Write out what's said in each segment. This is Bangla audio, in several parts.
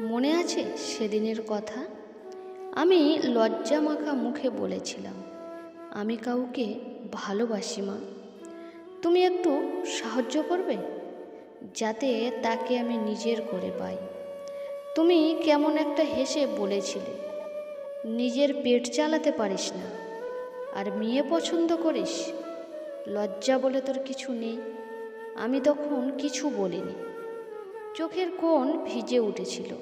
মনে আছে সেদিনের কথা? আমি লজ্জা মাখা মুখে বলেছিলাম, আমি কাউকে ভালোবাসি মা। তুমি একটু সাহায্য করবে? যাতে তাকে আমি নিজের করে পাই। তুমি কেমন একটা হেসে বলেছিলে, নিজের পেট চালাতে পারিস না। আর মেয়ে পছন্দ করিস? লজ্জা বলে তোর কিছু নেই। আমি তখন কিছু বলিনি। চোখের কোণ ভিজে উঠেছিল।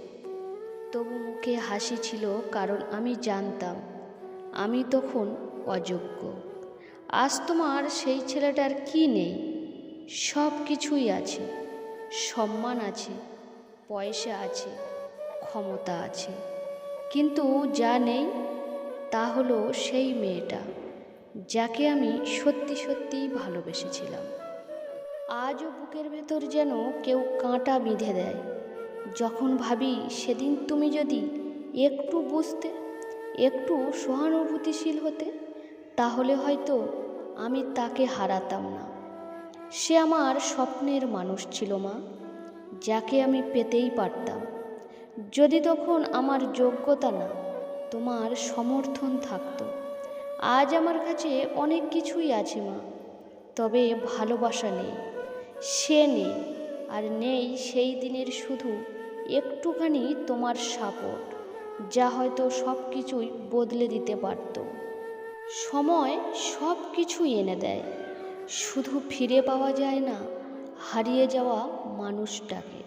তবু মুখে হাসি ছিল, কারণ আমি জানতাম, আমি তখন অযোগ্য। আজ তোমার সেই ছেলেটার কি নেই? সব কিছুই আছে, সম্মান আছে, পয়সা আছে, ক্ষমতা আছে। কিন্তু যা নেই, তা হলো সেই মেয়েটা, যাকে আমি সত্যি সত্যিই ভালোবেসেছিলাম। আজও বুকের ভেতর যেন কেউ কাঁটা বিঁধে দেয়। যখন ভাবি সেদিন তুমি যদি একটু বুঝতে, একটু সহানুভূতিশীল হতে, তাহলে হয়তো আমি তাকে হারাতাম না। সে আমার স্বপ্নের মানুষ ছিল মা, যাকে আমি পেতেই পারতাম। যদি তখন আমার যোগ্যতা না, তোমার সমর্থন থাকতো। আজ আমার কাছে অনেক কিছুই আছে মা, তবে ভালোবাসা নেই। সে নেই, আর নেই সেই দিনের শুধু একটুখানি তোমার সাপোর্ট, যা হয়তো সব কিছুই বদলে দিতে পারত। সময় সব কিছুই এনে দেয়, শুধু ফিরে পাওয়া যায় না, হারিয়ে যাওয়া মানুষটাকে।